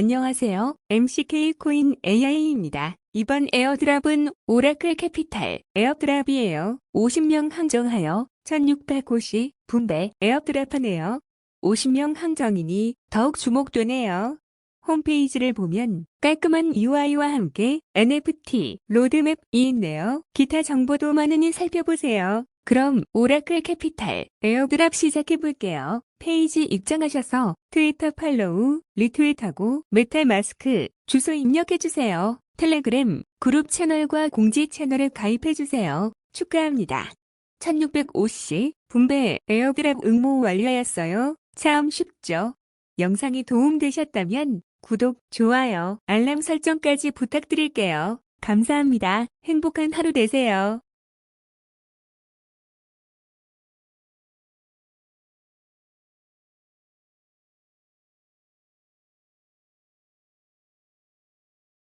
안녕하세요. MCK 코인 AI입니다. 이번 에어드랍은 오라클 캐피탈 에어드랍이에요. 50명 항정하여 1650 분배 에어드랍하네요. 50명 항정이니 더욱 주목되네요. 홈페이지를 보면 깔끔한 UI와 함께 NFT, 로드맵이 있네요. 기타 정보도 많으니 살펴보세요. 그럼 오라클 캐피탈 에어드랍 시작해 볼게요. 페이지 입장하셔서 트위터 팔로우, 리트윗하고 메탈 마스크 주소 입력해 주세요. 텔레그램 그룹 채널과 공지 채널에 가입해 주세요. 축하합니다. 1650 분배 에어드랍 응모 완료하였어요. 참 쉽죠? 영상이 도움되셨다면 구독, 좋아요, 알람 설정까지 부탁드릴게요. 감사합니다. 행복한 하루 되세요.